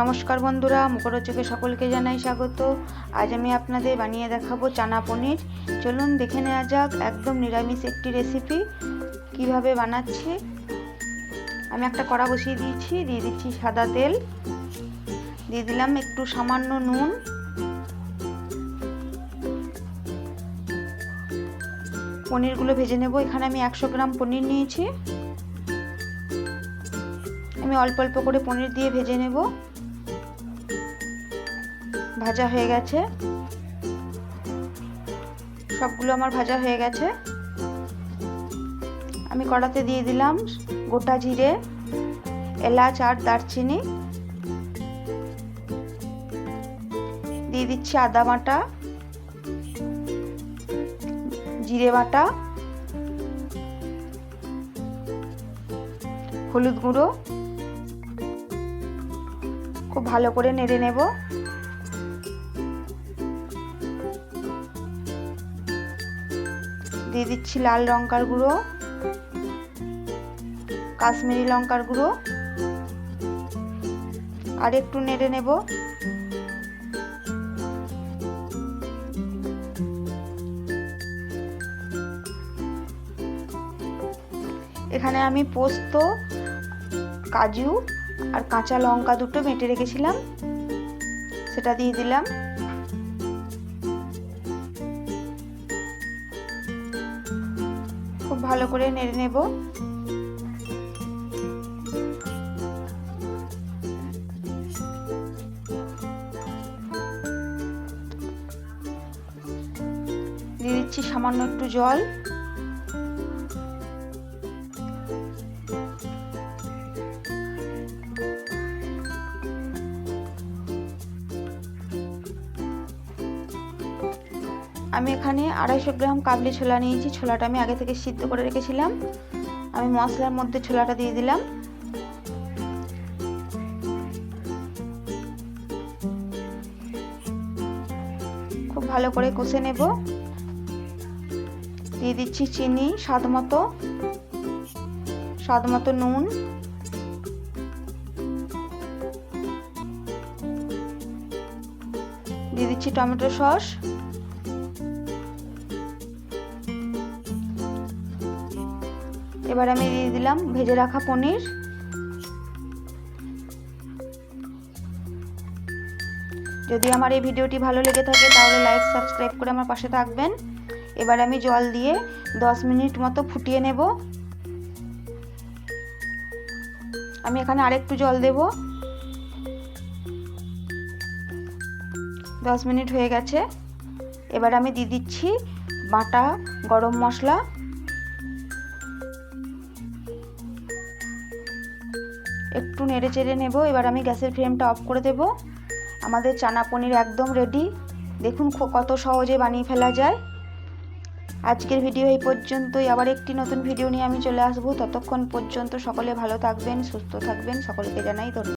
নমস্কার বন্ধুরা মুখরোচকে সকলকে জানাই স্বাগত। আজ আমি আপনাদের বানিয়ে দেখাবো চানা পনির। চলুন দেখে নেওয়া যাক একদম নিরামিষ একটি রেসিপি কীভাবে বানাচ্ছি। আমি একটা কড়া বসিয়ে দিয়েছি, দিয়ে দিচ্ছি সাদা তেল। দিয়ে দিলাম একটু সামান্য নুন। পনিরগুলো ভেজে নেব। এখানে আমি একশো গ্রাম পনির নিয়েছি। আমি অল্প অল্প করে পনির দিয়ে ভেজে নেব। ভাজা হয়ে গেছে। সবগুলো আমার ভাজা হয়ে গেছে। আমি কড়াতে দিয়ে দিলাম গোটা জিরে, এলাচ আর দারচিনি। দিয়ে দিচ্ছি আদা বাটা, জিরে বাটা, হলুদ গুঁড়ো। খুব ভালো করে নেড়ে নেব। দিয়ে দিচ্ছি লাল লঙ্কার গুঁড়ো, কাশ্মীরি লঙ্কার গুঁড়ো, আর একটু নেড়ে নেব। এখানে আমি পোস্ত, কাজু আর কাঁচা লঙ্কা দুটো বেটে রেখেছিলাম, সেটা দিয়ে দিলাম। খুব ভালো করে নেড়ে নেব। দিয়ে দিচ্ছি সামান্য একটু জল। আমি এখানে আড়াইশো গ্রাম কাবলি ছোলা নিয়েছি। ছোলাটা আমি আগে থেকে সিদ্ধ করে রেখেছিলাম। আমি মশলার মধ্যে ছোলাটা দিয়ে দিলাম। খুব ভালো করে কষে নেব। দিয়ে দিচ্ছি চিনি, স্বাদ মতো। স্বাদ মতো নুন। দিয়ে দিচ্ছি টমেটো সস। এবার আমি দিয়ে দিলাম ভেজে রাখা পনির। যদি আমার এই ভিডিওটি ভালো লেগে থাকে তাহলে লাইক, সাবস্ক্রাইব করে আমার পাশে থাকবেন। এবার আমি জল দিয়ে 10 মিনিট মতো ফুটিয়ে নেব। আমি এখানে আরেকটু জল দেব। 10 মিনিট হয়ে গেছে। এবার আমি দিয়ে দিচ্ছি বাটা, গরম মশলা। একটু নেড়ে চেড়ে নেব। এবার আমি গ্যাসের ফ্লেমটা অফ করে দেব। আমাদের চানা পনির একদম রেডি দেখুন কত সহজে বানিয়ে ফেলা যায়। আজকের ভিডিও এই পর্যন্তই। আবার একটি নতুন ভিডিও নিয়ে আমি চলে আসব। ততক্ষণ পর্যন্ত সকলে ভালো থাকবেন, সুস্থ থাকবেন। সকলকে জানাই ধন্যবাদ।